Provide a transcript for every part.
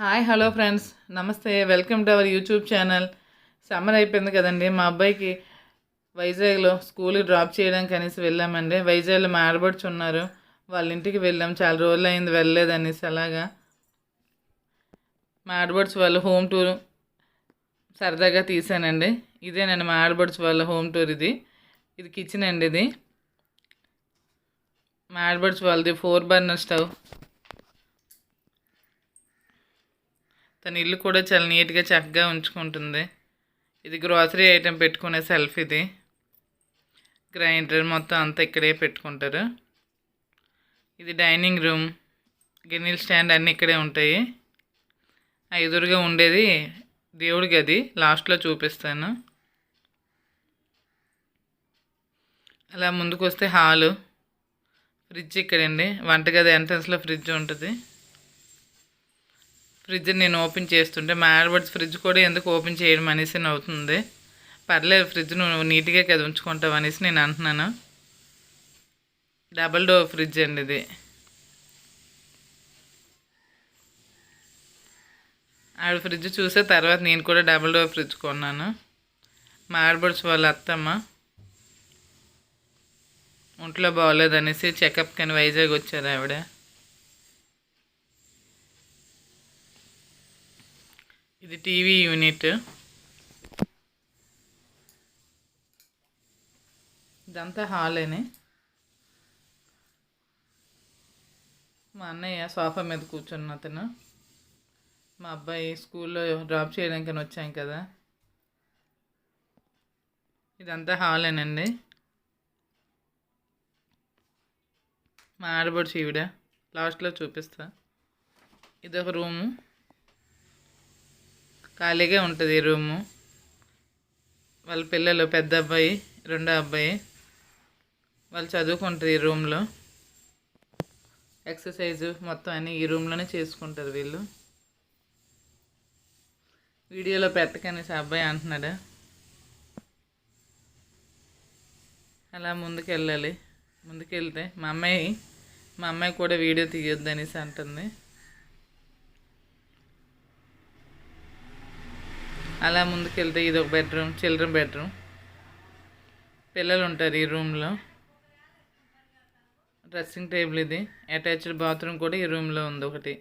Hi hello friends. Namaste. Welcome to our YouTube channel. Summer అయిపోయింది కదండి. మా అబ్బాయికి వైజాగ్లో స్కూల్కి డ్రాప్ చేయడానికి అనేసి వెళ్ళామండి. వైజాగ్లో మా ఆడబడుచు ఉన్నారు. వాళ్ళ ఇంటికి వెళ్ళాం. చాలా రోజులు అయింది వెళ్ళలేదు అనేసి అలాగా. మా ఆడబడుచు వాళ్ళ హోమ్ టూర్ సరదాగా తీసానండి. ఇదేనండి మా ఆడబడుచు వాళ్ళ హోమ్ టూర్ ఇది. ఇది కిచెన్ అండి ఇది. మా ఆడబడుచు వాళ్ళది ఫోర్ బర్నర్ స్టవ్. తన ఇల్లు కూడా చాలా నీట్గా చక్కగా ఉంచుకుంటుంది. ఇది గ్రాసరీ ఐటెం పెట్టుకునే సెల్ఫ్ ఇది. గ్రైండర్ మొత్తం అంతా ఇక్కడే పెట్టుకుంటారు. ఇది డైనింగ్ రూమ్ గిన్నెల స్టాండ్ అన్నీ ఇక్కడే ఉంటాయి. ఆ ఎదురుగా ఉండేది దేవుడి గది. లాస్ట్లో చూపిస్తాను. అలా ముందుకు వస్తే హాలు. ఫ్రిడ్జ్ ఇక్కడండి. వంటగది ఎంట్రన్స్లో ఫ్రిడ్జ్ ఉంటుంది. ఫ్రిడ్జ్ నేను ఓపెన్ చేస్తుంటే మా ఆడబడ్స్ ఫ్రిడ్జ్ కూడా ఎందుకు ఓపెన్ చేయడం అనేసి అవుతుంది పర్లేదు ఫ్రిడ్జ్ నువ్వు నీట్గా కదా ఉంచుకుంటావు అనేసి నేను అంటున్నాను. డబల్ డోర్ ఫ్రిడ్జ్ అండి ఇది. ఆవిడ ఫ్రిడ్జ్ చూసే తర్వాత నేను కూడా డబల్ డోర్ ఫ్రిడ్జ్ కొన్నాను. మా ఆడబడ్స్ వాళ్ళ అత్తమ్మ ఒంట్లో బాగోలేదనేసి చెకప్ కానీ వైజాగ్ వచ్చారు ఆవిడ. ఇది టీవీ యూనిట్. ఇదంతా హాలేనే. మా అన్నయ్య సోఫా మీద కూర్చున్న అతను. మా అబ్బాయి స్కూల్లో డ్రాప్ చేయడానికి వచ్చాం కదా. ఇదంతా హాలేనండి. మా ఆడబడుచు ఈవిడ. లాస్ట్లో చూపిస్తా. ఇది ఒక రూము. ఖాళీగా ఉంటుంది ఈ రూము. వాళ్ళ పిల్లలు పెద్ద అబ్బాయి రెండో అబ్బాయి. వాళ్ళు చదువుకుంటారు ఈ రూమ్లో. ఎక్సర్సైజు మొత్తం అన్నీ ఈ రూమ్లోనే చేసుకుంటారు వీళ్ళు. వీడియోలో పెట్టకనేసి అబ్బాయి అంటున్నాడు? అలా ముందుకు వెళ్ళాలి ముందుకు వెళ్తే మా అమ్మాయి మా అమ్మాయి కూడా వీడియో తీయొద్దు అనేసి అంటుంది. అలా ముందుకెళ్తే ఇది ఒక బెడ్రూమ్ చిల్డ్రన్ బెడ్రూమ్. పిల్లలు ఉంటారు ఈ రూమ్లో. డ్రెస్సింగ్ టేబుల్ ఇది. అటాచ్డ్ బాత్రూమ్ కూడా ఈ రూమ్లో ఉంది ఒకటి.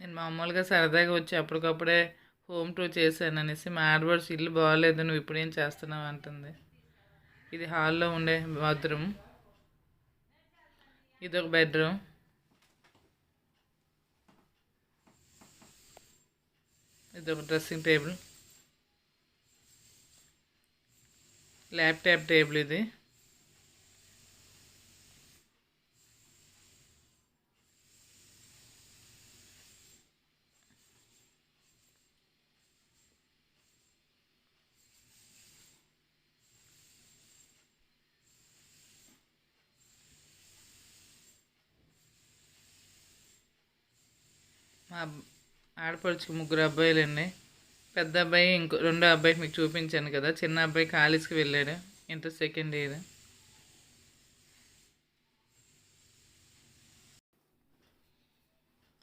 నేను మామూలుగా సరదాగా వచ్చి అప్పటికప్పుడే హోమ్ టూర్ చేశాను అనేసి మా ఆడబడ్స్ ఇల్లు బాగాలేదు నువ్వు ఇప్పుడేం చేస్తున్నావు? అంటుంది. ఇది హాల్లో ఉండే బాత్రూమ్. ఇది ఒక బెడ్రూమ్ ఇది ఒక డ్రెస్సింగ్ టేబుల్ ల్యాప్టాప్ టేబుల్ ఇది మా ఆడపడుచుకు ముగ్గురు అబ్బాయిలండి. పెద్ద అబ్బాయి ఇంకో రెండో అబ్బాయికి మీకు చూపించాను కదా. చిన్న అబ్బాయి కాలేజ్కి వెళ్ళాడు. Inter second year.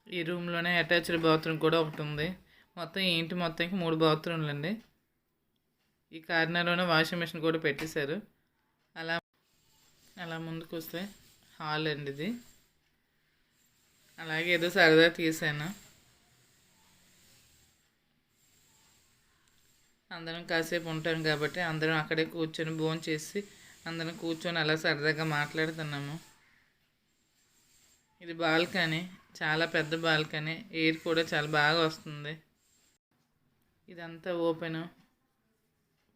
ఈ రూమ్లోనే అటాచ్డ్ బాత్రూమ్ కూడా ఒకటి ఉంది. మొత్తం ఈ ఇంటి మొత్తానికి మూడు బాత్రూమ్లు అండి ఈ కార్నర్లోనే వాషింగ్ మెషిన్ కూడా పెట్టేశారు. అలా అలా ముందుకు వస్తే హాల్ అండి ఇది. అలాగే ఏదో సరదా తీసాను అందరం కాసేపు ఉంటాం కాబట్టి అందరం అక్కడే కూర్చొని భోజనం చేసి అందరం కూర్చొని అలా సరదాగా మాట్లాడుతున్నాము. ఇది బాల్కనీ చాలా పెద్ద బాల్కనీ ఎయిర్ కూడా చాలా బాగా వస్తుంది. ఇదంతా ఓపెన్.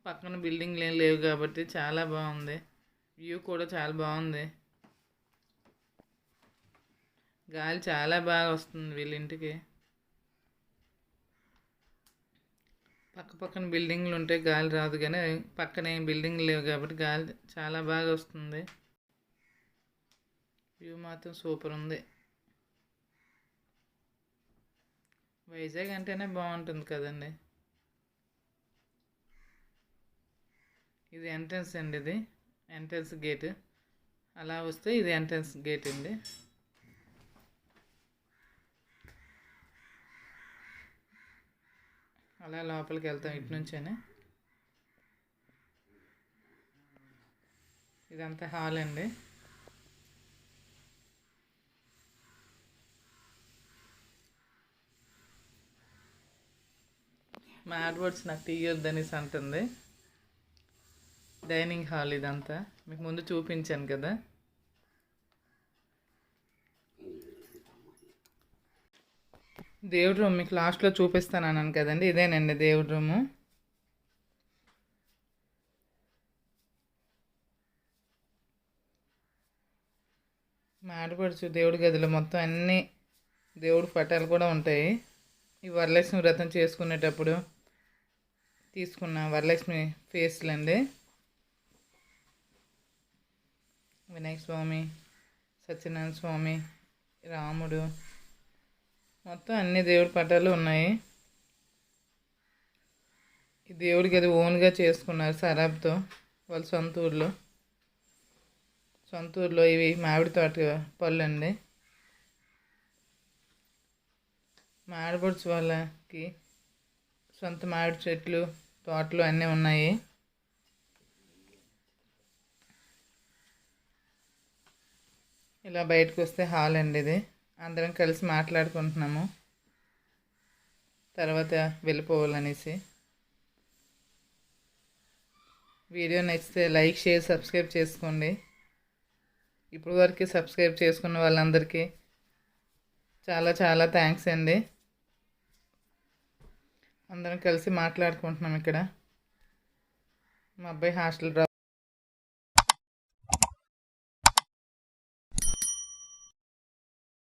పక్కన బిల్డింగ్లు ఏం లేవు కాబట్టి చాలా బాగుంది. వ్యూ కూడా చాలా బాగుంది. గాలి చాలా బాగా వస్తుంది వీళ్ళ పక్క పక్కన బిల్డింగ్లు ఉంటే గాలి రాదు కానీ పక్కన ఏం బిల్డింగ్లు లేవు కాబట్టి గాలి చాలా బాగా వస్తుంది. వ్యూ మాత్రం సూపర్ ఉంది. వైజాగ్ అంటేనే బాగుంటుంది కదండి. ఇది ఎంట్రన్స్ అండి ఇది. Entrance gate. అలా వస్తే ఇది ఎంట్రన్స్ గేట్ అండి. అలా లోపలికి వెళ్తాం ఇటు నుంచేనే ఇదంతా హాల్ అండి. మా ఆడ్వర్డ్స్ నాకు తీయొద్దనేసి అంటుంది. డైనింగ్ హాల్ ఇదంతా. మీకు ముందు చూపించాను కదా. దేవుడి రూమ్ మీకు లాస్ట్లో చూపిస్తాను అన్నాను కదండి. ఇదేనండి దేవుడి రూము. మాడిపడుచు దేవుడి గదిలో మొత్తం అన్ని దేవుడి పటాలు కూడా ఉంటాయి. ఈ వరలక్ష్మి వ్రతం చేసుకునేటప్పుడు తీసుకున్న వరలక్ష్మి ఫేస్లు అండి వినాయక స్వామి సత్యనారాయణ స్వామి రాముడు మొత్తం అన్ని దేవుడి పటాలు ఉన్నాయి. ఈ దేవుడికి అది ఓన్గా చేసుకున్నారు సరాబ్తో వాళ్ళ సొంత ఊర్లో. సొంత ఊర్లో ఇవి మామిడి తోట పళ్ళు అండి. మా వాళ్ళకి సొంత మామిడి చెట్లు తోటలు అన్నీ ఉన్నాయి. ఇలా బయటకు వస్తే హాల్ అండి ఇది. అందరం కలిసి మాట్లాడుకుంటున్నాము. తర్వాత వెళ్ళిపోవాలనేసి. వీడియో నచ్చితే లైక్ షేర్ సబ్స్క్రైబ్ చేసుకోండి. ఇప్పుడు వరకు సబ్స్క్రైబ్ చేసుకున్న వాళ్ళందరికీ చాలా చాలా థ్యాంక్స్ అండి. అందరం కలిసి మాట్లాడుకుంటున్నాం ఇక్కడ. మా అబ్బాయి హాస్టల్ డ్రాప్